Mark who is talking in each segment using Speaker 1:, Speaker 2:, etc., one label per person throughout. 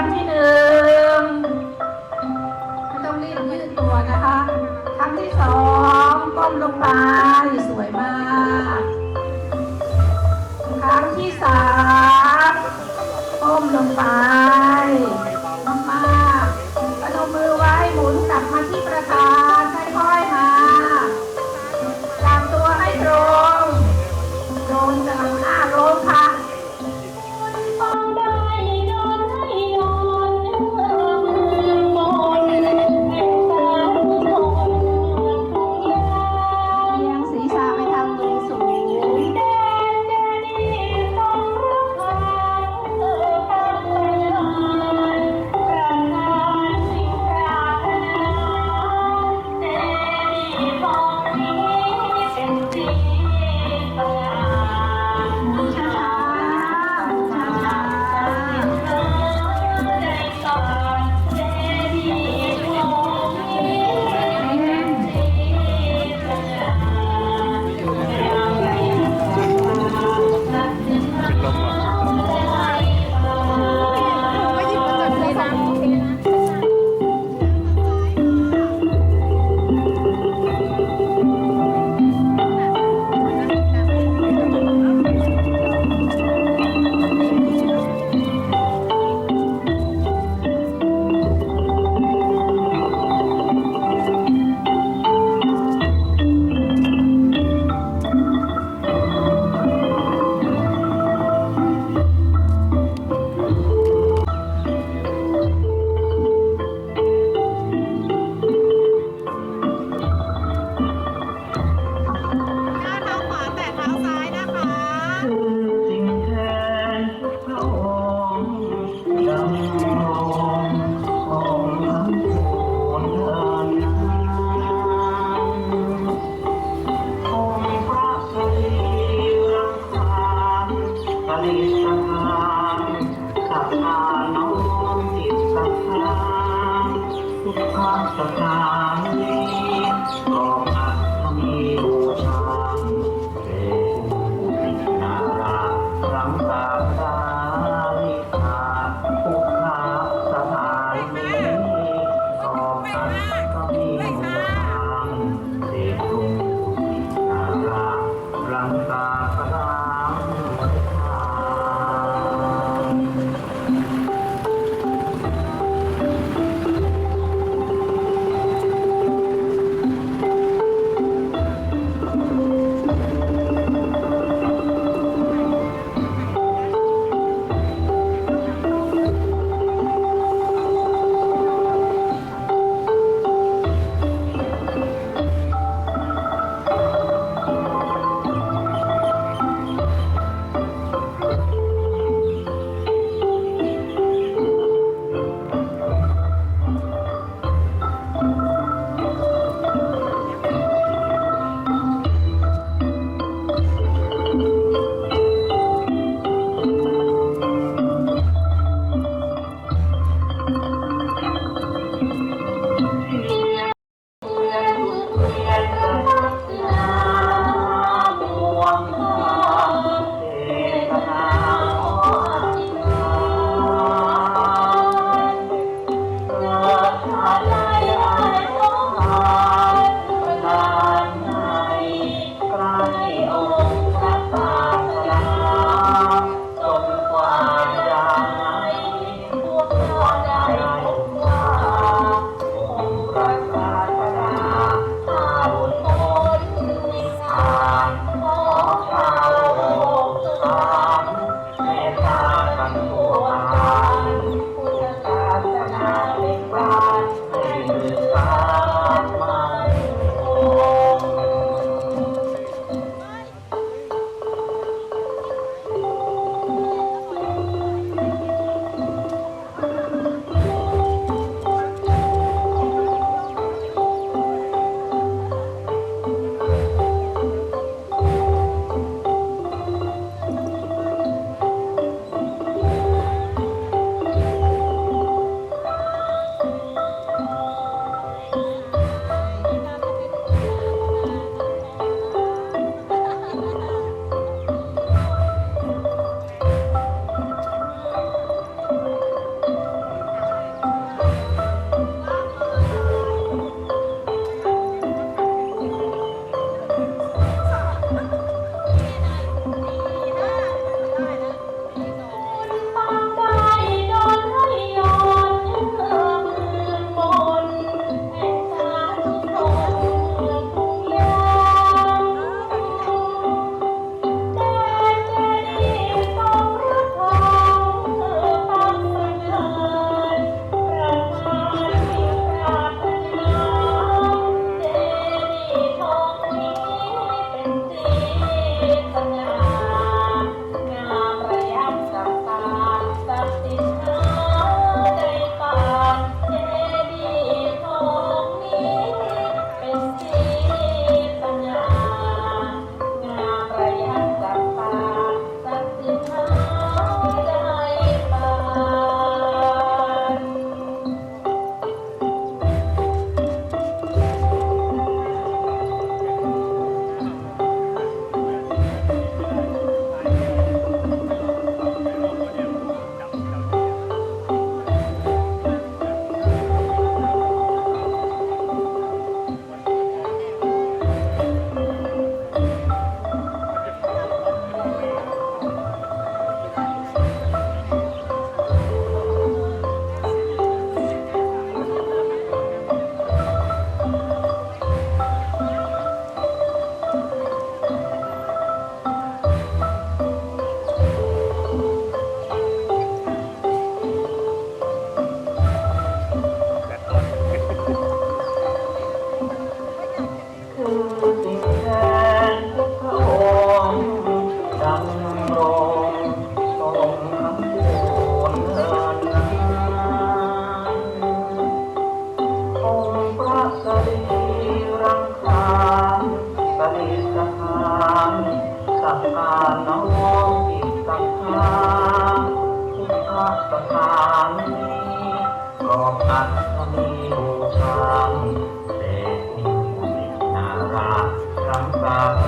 Speaker 1: วัลที่หนึ่งไม่ต้องรีบยืดตัวนะคะ ครั้งที่สองก้มลงไปสวยมาก ครั้งที่สามก้มลงไป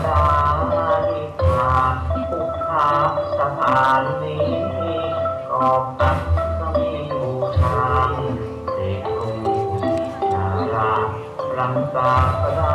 Speaker 1: ราลิกาทุ
Speaker 2: กขาสถานนี้
Speaker 3: กอบตัดสมีบูชาเด็กรูนารารำ
Speaker 1: สาร